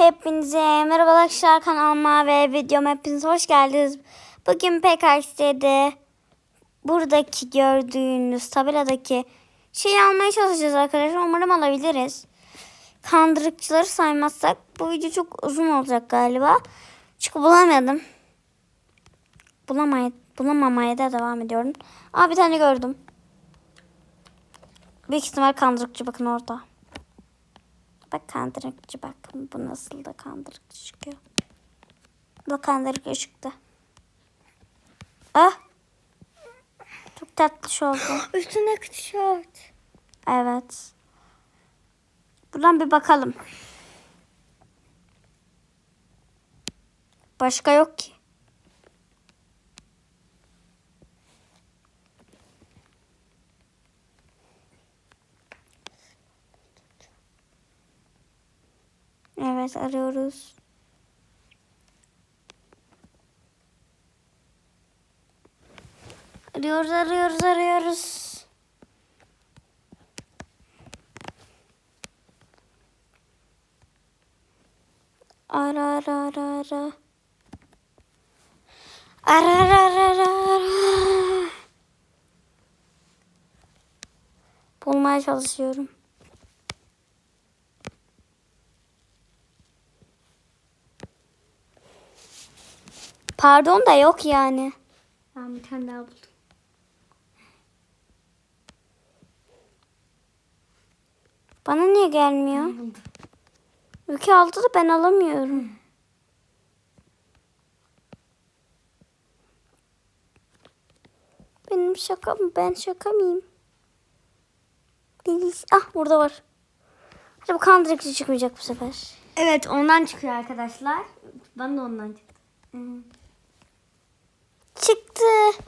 Hepinize merhaba arkadaşlar kanalıma ve videoma hepiniz hoş geldiniz. Bugün PKX'de buradaki gördüğünüz tabeladaki şeyi almaya çalışacağız arkadaşlar. Umarım alabiliriz. Kandırıkçıları saymazsak bu video çok uzun olacak galiba. Çünkü bulamadım. Bulamay bulamamaya da devam ediyorum. Aa bir tane gördüm. Büyük ihtimal kandırıkçı bakın orada. Bak kandırıkçı bak. Bu nasıl da kandırıkçı çıkıyor. Bu da kandırıkçı çıktı. Ah. Çok tatlış oldu. Üstüne tişört. Evet. Buradan bir bakalım. Başka yok ki. Evet arıyoruz. Arıyoruz arıyoruz arıyoruz. Ara ara ara ara. Ara ara ara ara ara. Bulmaya çalışıyorum. Pardon da yok yani. Ben bir tane daha buldum. Bana niye gelmiyor? Ülke aldı da ben alamıyorum. Benim şaka mı? Ben şaka mıyım? Ah burada var. Acaba kandırıcı çıkmayacak bu sefer. Evet ondan çıkıyor arkadaşlar. Bana da ondan çıktı. Çıktı.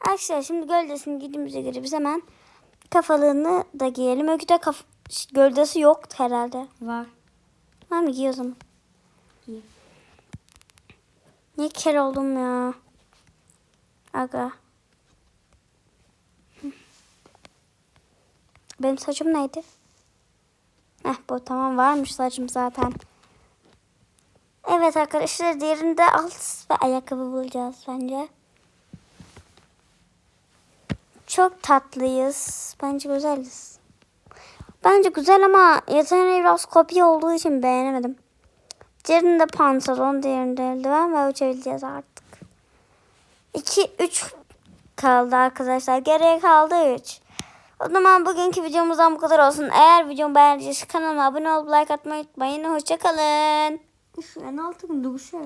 Arkadaşlar şimdi gölgesini giydiğimize göre biz hemen kafalığını da giyelim. Öyküde kaf gövdesi yok herhalde. Var. Var mı giy o zaman. Giy. Niye ker oldum ya? Aga. Benim saçım neydi? Heh bu tamam varmış saçım zaten. Evet arkadaşlar diğerinde alt ve ayakkabı bulacağız bence. Çok tatlıyız. Bence güzeliz. Bence güzel ama yeteneği biraz kopya olduğu için beğenemedim. Diğerinde pantolon, diğerinde eldiven ve uçabileceğiz artık. 2, 3 kaldı arkadaşlar. Geriye kaldı 3. O zaman bugünkü videomuzdan bu kadar olsun. Eğer videomu beğendiyseniz kanalıma abone olup like atmayı unutmayın. Hoşçakalın. Uf en altı gün duşa ya.